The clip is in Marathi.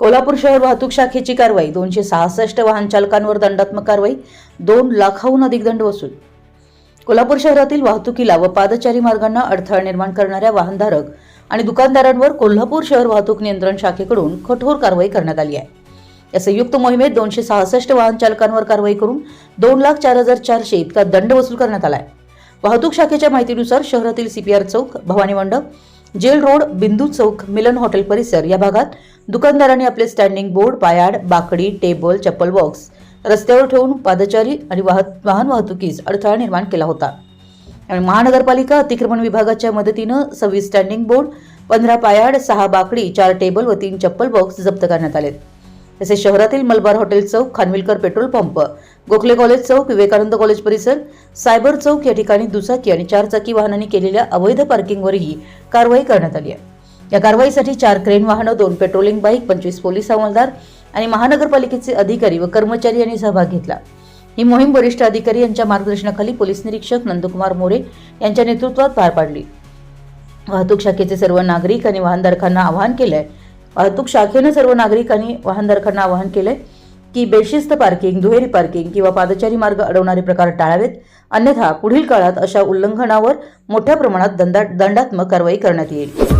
कोल्हापूर शहर वाहतूक शाखेची कारवाई दोनशे सहासष्ट वाहन चालकांवर दंडात्मक कारवाई दोन लाखाहून अधिक दंड वसूल. कोल्हापूर शहरातील वाहतुकीला व पादचारी मार्गांना अडथळा निर्माण करणाऱ्या वाहनधारक आणि दुकानदारांवर कोल्हापूर शहर वाहतूक नियंत्रण शाखेकडून कठोर कारवाई करण्यात आली आहे. या संयुक्त मोहिमेत दोनशे सहासष्ट वाहन चालकांवर कारवाई करून दोन लाख चार हजार चारशे इतका दंड वसूल करण्यात आलाय वाहतूक शाखेच्या माहितीनुसार शहरातील सीपीआर चौक भवानी मंडप जेल रोड बिंदू चौक मिलन हॉटेल परिसर या भागात दुकानदारांनी आपले स्टँडिंग बोर्ड पायाड बाकडी टेबल चप्पल बॉक्स रस्त्यावर ठेवून पादचारी आणि वाहन वाहतुकीस अडथळा निर्माण केला होता. आणि महानगरपालिका अतिक्रमण विभागाच्या मदतीनं सव्वीस स्टँडिंग बोर्ड पंधरा पायाड सहा बाकडी चार टेबल व तीन चप्पल बॉक्स जप्त करण्यात आले तसेच शहरातील मलबार हॉटेल चौक Khanvilkar petrol pump Gokhale college चौक विवेकानंद कॉलेज परिसर सायबर चौक या ठिकाणी दुचाकी आणि चारचाकी वाहनांनी केलेल्या अवैध पार्किंगवरही कारवाई करण्यात आली आहे. या कारवाईसाठी चार क्रेन वाहनं दोन पेट्रोलिंग बाईक पंचवीस पोलीस हवालदार आणि महानगरपालिकेचे अधिकारी व कर्मचारी यांनी सहभाग घेतला. ही मोहीम वरिष्ठ अधिकारी यांच्या मार्गदर्शनाखाली पोलीस निरीक्षक नंदकुमार मोरे यांच्या नेतृत्वात पार पाडली. वाहतूक शाखेचे सर्व नागरिक आणि वाहनधारकांना आवाहन केलंय वाहतूक शाखेनं सर्व नागरिक आणि वाहनधारकांना आवाहन केलंय की बेशिस्त पार्किंग दुहेरी पार्किंग किंवा पादचारी मार्ग अडवणारे प्रकार टाळावेत अन्यथा पुढील काळात अशा उल्लंघनावर मोठ्या प्रमाणात दंडा दंडात्मक कारवाई करण्यात येईल.